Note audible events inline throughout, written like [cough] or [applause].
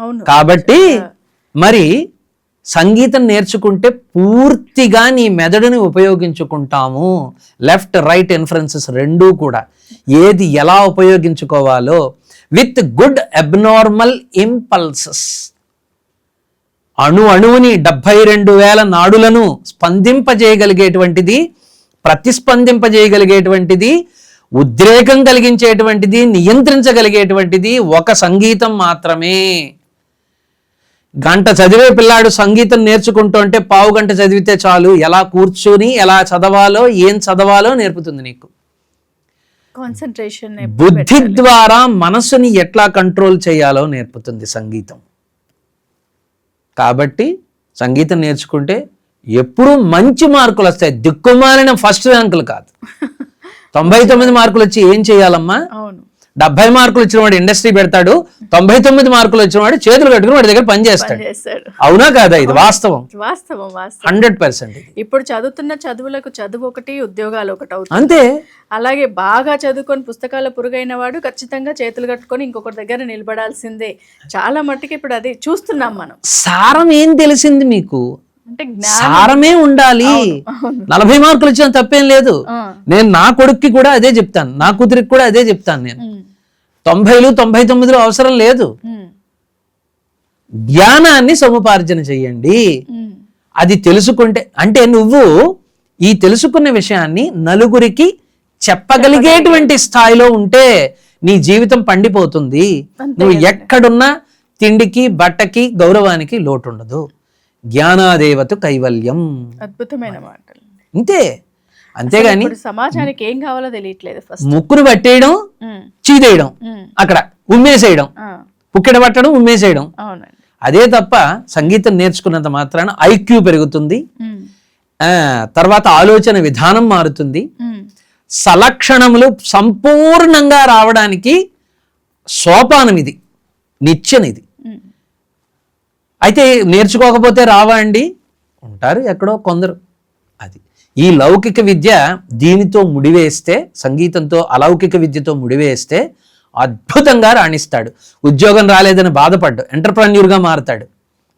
అవును. కాబట్టి మరి సంగీతం నేర్చుకుంటే పూర్తిగా నీ మెదడుని ఉపయోగించుకుంటాము. లెఫ్ట్ రైట్ ఇన్ఫరెన్సెస్ రెండూ కూడా. ఏది ఎలా ఉపయోగించుకోవాలో విత్ గుడ్ అబ్నార్మల్ ఇంపల్సెస్. అణు అణువుని డెబ్బై రెండు వేల నాడులను స్పందింపజేయగలిగేటువంటిది ప్రతిస్పందింపజేయగలిగేటువంటిది ఉద్రేకం కలిగించేటువంటిది నియంత్రించగలిగేటువంటిది ఒక సంగీతం మాత్రమే. గంట చదివే పిల్లాడు సంగీతం నేర్చుకుంటూ అంటే పావు గంట చదివితే చాలు. ఎలా కూర్చొని ఎలా చదవాలో ఏం చదవాలో నేర్పుతుంది నీకు. కాన్సన్ట్రేషన్ బుద్ధి ద్వారా మనసుని ఎట్లా కంట్రోల్ చేయాలో నేర్పుతుంది సంగీతం. కాబట్టి సంగీతం నేర్చుకుంటే ఎప్పుడూ మంచి మార్కులు వస్తాయి. దిక్కుమాలిన ఫస్ట్ ర్యాంకులు కాదు. [laughs] తొంభై తొమ్మిది మార్కులు వచ్చి ఏం చేయాలమ్మా? అవును. డెబ్బై మార్కులు వచ్చిన వాడు ఇండస్ట్రీ పెడతాడు తొంభై తొమ్మిది మార్కులు వచ్చిన వాడు చేతులు కట్టుకుని వాడి దగ్గర పని చేస్తాడు. చేస్తాడు అవునా కాదా ఇది? వాస్తవం. వాస్తవం వాస్తవం. Hundred percent. ఇప్పుడు చదువుతున్న చదువులకు చదువు ఒకటి ఉద్యోగాలు ఒకటి అవుతుంది. అంతే. అలాగే బాగా చదువుకొని పుస్తకాల పురుగైన వాడు ఖచ్చితంగా చేతులు కట్టుకొని ఇంకొకరి దగ్గర నిలబడాల్సిందే. చాలా మట్టుకు ఇప్పుడు అది చూస్తున్నాం మనం. సారం ఏం తెలిసింది మీకు? సారమే ఉండాలి. నలభై మార్కులు వచ్చిన తప్పేం లేదు. నేను నా కొడుక్కి కూడా అదే చెప్తాను. నా కూతురికి కూడా అదే చెప్తాను నేను. తొంభైలు తొంభై తొమ్మిదిలో అవసరం లేదు. జ్ఞానాన్ని సముపార్జన చెయ్యండి. అది తెలుసుకుంటే అంటే నువ్వు ఈ తెలుసుకున్న విషయాన్ని నలుగురికి చెప్పగలిగేటువంటి స్థాయిలో ఉంటే నీ జీవితం పండిపోతుంది. నువ్వు ఎక్కడున్నా తిండికి బట్టకి గౌరవానికి లోటు ఉండదు జ్ఞానాదేవత కైవల్యం. అద్భుతమైన మాటలు. అంతే అంతేగాని సమాజానికి ఏం కావాలో తెలియట్లేదు ముక్కును పట్టేయడం చీదేయడం అక్కడ ఉమ్మేసేయడం పుక్కెడ పట్టడం ఉమ్మేసేయడం. అదే తప్ప సంగీతం నేర్చుకున్నంత మాత్రాన ఐక్యూ పెరుగుతుంది. తర్వాత ఆలోచన విధానం మారుతుంది. సలక్షణములు సంపూర్ణంగా రావడానికి సోపానం ఇది నిత్యం ఇది. ఉమ్, అయితే నేర్చుకోకపోతే రావా అండి ఉంటారు ఎక్కడో కొందరు. అది. ఈ లౌకిక విద్య దీనితో ముడివేస్తే సంగీతంతో అలౌకిక విద్యతో ముడివేస్తే అద్భుతంగా రాణిస్తాడు. ఉద్యోగం రాలేదని బాధపడ్డు ఎంటర్ప్రెన్యూర్గా మారుతాడు.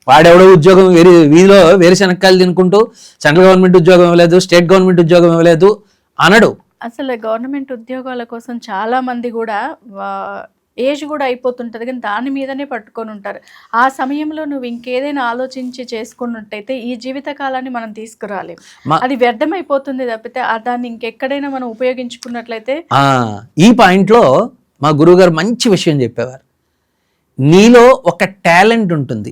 వాడెవడో ఉద్యోగం వేరే వీధిలో వేరుశనక్కాయలు తినుకుంటూ సెంట్రల్ గవర్నమెంట్ ఉద్యోగం ఇవ్వలేదు స్టేట్ గవర్నమెంట్ ఉద్యోగం ఇవ్వలేదు అనడు. అసలు గవర్నమెంట్ ఉద్యోగాల కోసం చాలా మంది కూడా ఏజ్ కూడా అయిపోతుంటది కానీ దాని మీదనే పట్టుకొని ఉంటారు. ఆ సమయంలో నువ్వు ఇంకేదైనా ఆలోచించి చేసుకున్నట్టయితే ఈ జీవిత కాలాన్ని మనం తీసుకురాలేం. అది వ్యర్థమైపోతుంది తప్పితే ఆ దాన్ని ఇంకెక్కడైనా మనం ఉపయోగించుకున్నట్లయితే ఆ, ఈ పాయింట్లో మా గురువుగారు మంచి విషయం చెప్పేవారు. నీలో ఒక టాలెంట్ ఉంటుంది.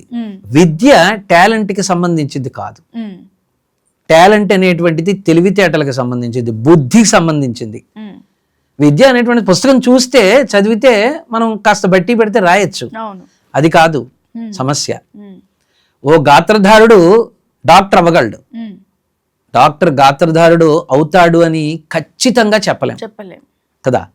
విద్య టాలెంట్కి సంబంధించింది కాదు. టాలెంట్ అనేటువంటిది తెలివితేటలకు సంబంధించింది బుద్ధికి సంబంధించింది. విద్య అనేటువంటి పుస్తకం చూస్తే చదివితే మనం కాస్త బట్టి పెడితే రాయొచ్చు. అది కాదు సమస్య. ఓ గాత్రధారుడు డాక్టర్ అవ్వగలడు. డాక్టర్ గాత్రధారుడు అవుతాడు అని ఖచ్చితంగా చెప్పలేం. చెప్పలేం. కదా?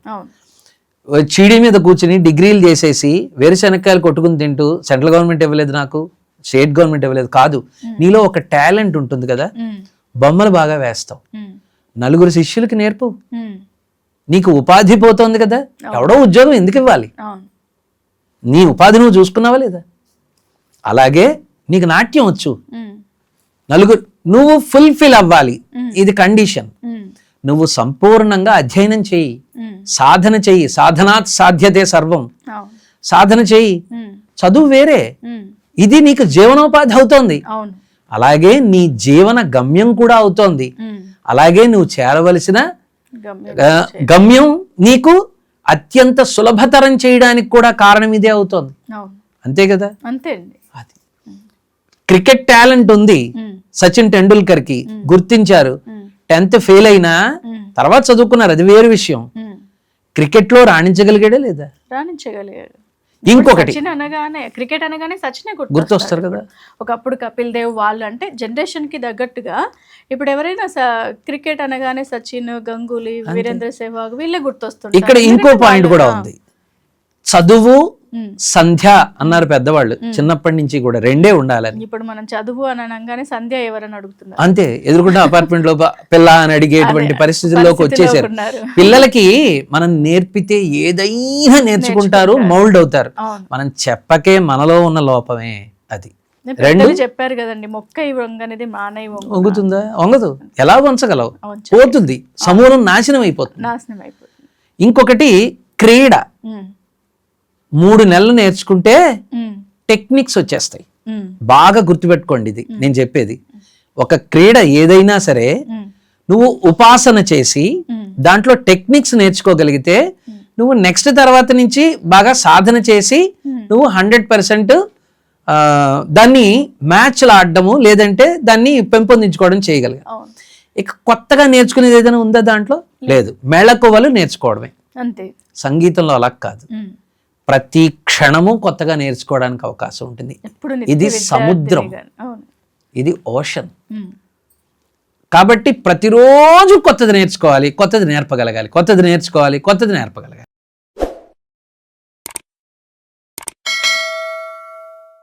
చీడీ మీద కూర్చుని డిగ్రీలు చేసేసి వేరుశనక్కాయలు కొట్టుకుని తింటూ సెంట్రల్ గవర్నమెంట్ ఇవ్వలేదు నాకు స్టేట్ గవర్నమెంట్ ఇవ్వలేదు కాదు. నీలో ఒక టాలెంట్ ఉంటుంది కదా? బొమ్మలు బాగా వేస్తావు. నలుగురు శిష్యులకి నేర్పు. నీకు ఉపాధి పోతోంది కదా? ఎవడో ఉద్యోగం ఎందుకు ఇవ్వాలి? నీ ఉపాధి నువ్వు చూసుకున్నావా లేదా? అలాగే నీకు నాట్యం వచ్చు. నలుగురు నువ్వు ఫుల్ఫిల్ అవ్వాలి. ఇది కండిషన్ నువ్వు సంపూర్ణంగా అధ్యయనం చెయ్యి ఉమ్, సాధన చెయ్యి సాధనాత్ సాధ్యతే సర్వం. సాధన చెయ్యి ఉమ్, చదువు వేరే. ఇది నీకు జీవనోపాధి అవుతోంది. అలాగే నీ జీవన గమ్యం కూడా అవుతోంది. అలాగే నువ్వు చేరవలసిన గమ్యం నీకు అత్యంత సులభతరం చేయడానికి కూడా కారణం ఇదే అవుతోంది. అంతే కదా? అంతే అది. క్రికెట్ టాలెంట్ ఉంది. సచిన్ టెండూల్కర్కి గుర్తించారు. టెన్త్ ఫెయిల్ అయినా తర్వాత చదువుకున్నారు. అది వేరు విషయం. ఉమ్. క్రికెట్లో రాణించగలిగాడే లేదా? రాణించగలిగాడు. ఇంకొకటి. సచిన్ అనగానే క్రికెట్ అనగానే సచినే గుర్తొస్తారు. కదా. ఒకప్పుడు కపిల్ దేవ్ వాళ్ళు అంటే జనరేషన్కి తగ్గట్టుగా ఇప్పుడు ఎవరైనా క్రికెట్ అనగానే సచిన్ గంగూలీ వీరేంద్ర సెహ్వాగ్ వీళ్ళే గుర్తొస్తుంటారు. ఇక్కడ ఇంకో పాయింట్ కూడా ఉంది. చదువు. సంధ్య అన్నారు పెద్దవాళ్ళు. చిన్నప్పటి నుంచి కూడా రెండే ఉండాలని. ఇప్పుడు మనం చదువు అని అనగానే సంధ్య ఎవరని అడుగుతున్నారు. అంతే ఎదురుకుంటే అపార్ట్మెంట్లో పిల్ల అని అడిగేటువంటి పరిస్థితుల్లోకి వచ్చేసారు. పిల్లలకి మనం నేర్పితే ఏదైనా నేర్చుకుంటారు మౌల్డ్ అవుతారు. మనం చెప్పకే మనలో ఉన్న లోపమే అది. పెద్దలు చెప్పారు కదండి మొక్క మానవ వంగు. వంగుతుందా? వంగదు. ఎలా వంచగలవు? వంచ- పోతుంది. సమూలం నాశనం అయిపోతుంది. నాశనం అయిపోతుంది. ఇంకొకటి క్రీడ. మూడు నెలలు నేర్చుకుంటే. టెక్నిక్స్ వచ్చేస్తాయి. బాగా గుర్తుపెట్టుకోండి ఇది. నేను చెప్పేది. ఒక క్రీడ ఏదైనా సరే. నువ్వు ఉపాసన చేసి. దాంట్లో టెక్నిక్స్ నేర్చుకోగలిగితే నువ్వు నెక్స్ట్ తర్వాత నుంచి బాగా సాధన చేసి నువ్వు హండ్రెడ్ పర్సెంట్ దాన్ని మ్యాచ్లు ఆడడము లేదంటే దాన్ని పెంపొందించుకోవడం చేయగలిగా ఇక కొత్తగా నేర్చుకునేది ఏదైనా ఉందా దాంట్లో? లేదు. మెళకువలు నేర్చుకోవడమే. అంతే. సంగీతంలో అలా కాదు. ప్రతి క్షణము కొత్తగా నేర్చుకోవడానికి అవకాశం ఉంటుంది. ఇది సముద్రం. ఇది ఓషన్. కాబట్టి ప్రతిరోజు కొత్తది నేర్చుకోవాలి కొత్తది నేర్పగలగాలి కొత్తది నేర్చుకోవాలి కొత్తది నేర్పగలగాలి.